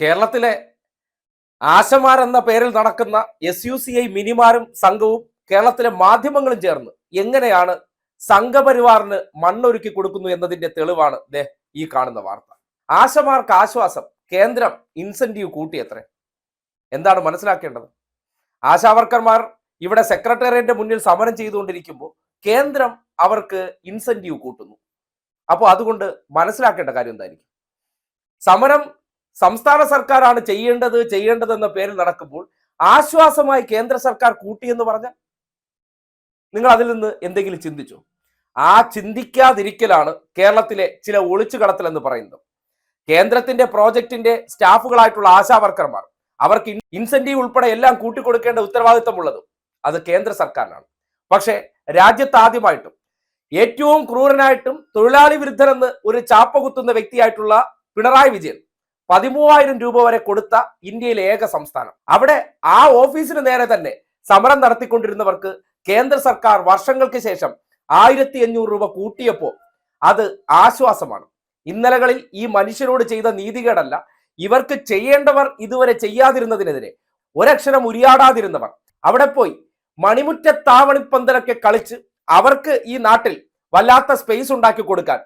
കേരളത്തിലെ ആശമാർ എന്ന പേരിൽ നടക്കുന്ന എസ് യു സി ഐ മിനിമാരും സംഘവും കേരളത്തിലെ മാധ്യമങ്ങളും ചേർന്ന് എങ്ങനെയാണ് സംഘപരിവാറിന് മണ്ണൊരുക്കി കൊടുക്കുന്നു എന്നതിന്റെ തെളിവാണ് ദേ ഈ കാണുന്ന വാർത്ത. ആശമാർക്ക് ആശ്വാസം കേന്ദ്രം ഇൻസെന്റീവ് കൂട്ടിയത്രേ. എന്താണ് മനസ്സിലാക്കേണ്ടത്? ആശാവർക്കർമാർ ഇവിടെ സെക്രട്ടേറിയറ്റിന്റെ മുന്നിൽ സമരം ചെയ്തുകൊണ്ടിരിക്കുമ്പോൾ കേന്ദ്രം അവർക്ക് ഇൻസെന്റീവ് കൂട്ടുന്നു. അപ്പോൾ അതുകൊണ്ട് മനസ്സിലാക്കേണ്ട കാര്യം എന്തായിരിക്കും? സമരം സംസ്ഥാന സർക്കാരാണ് ചെയ്യേണ്ടത് ചെയ്യേണ്ടത് എന്ന പേരിൽ നടക്കുമ്പോൾ ആശ്വാസമായി കേന്ദ്ര സർക്കാർ കൂട്ടിയെന്ന് പറഞ്ഞ നിങ്ങൾ അതിൽ നിന്ന് എന്തെങ്കിലും ചിന്തിച്ചു? ആ ചിന്തിക്കാതിരിക്കലാണ് കേരളത്തിലെ ചില ഒളിച്ചു കടത്തൽ എന്ന് പറയുന്നത്. കേന്ദ്രത്തിന്റെ പ്രോജക്റ്റിന്റെ സ്റ്റാഫുകളായിട്ടുള്ള ആശാ വർക്കർമാർ അവർക്ക് ഇൻസെന്റീവ് ഉൾപ്പെടെ എല്ലാം കൂട്ടിക്കൊടുക്കേണ്ട ഉത്തരവാദിത്തമുള്ളതും അത് കേന്ദ്ര സർക്കാരിനാണ്. പക്ഷേ രാജ്യത്ത് ആദ്യമായിട്ടും ഏറ്റവും ക്രൂരനായിട്ടും തൊഴിലാളി വിരുദ്ധരെന്ന് ഒരു ചാപ്പ കുത്തുന്ന വ്യക്തിയായിട്ടുള്ള പിണറായി വിജയൻ പതിമൂവായിരം രൂപ വരെ കൊടുത്ത ഇന്ത്യയിലെ ഏക സംസ്ഥാനം. അവിടെ ആ ഓഫീസിന് നേരെ തന്നെ സമരം നടത്തിക്കൊണ്ടിരുന്നവർക്ക് കേന്ദ്ര സർക്കാർ വർഷങ്ങൾക്ക് ശേഷം ആയിരത്തി അഞ്ഞൂറ് രൂപ കൂട്ടിയപ്പോൾ അത് ആശ്വാസമാണ്. ഇന്നലകളിൽ ഈ മനുഷ്യരോട് ചെയ്ത നീതികേടല്ല ഇവർക്ക് ചെയ്യേണ്ടവർ ഇതുവരെ ചെയ്യാതിരുന്നതിനെതിരെ ഒരക്ഷരം ഉരിയാടാതിരുന്നവർ. അവിടെ പോയി മണിമുറ്റ താവണിപ്പന്തലൊക്കെ കളിച്ച് അവർക്ക് ഈ നാട്ടിൽ വല്ലാത്ത സ്പേസ് ഉണ്ടാക്കി കൊടുക്കാൻ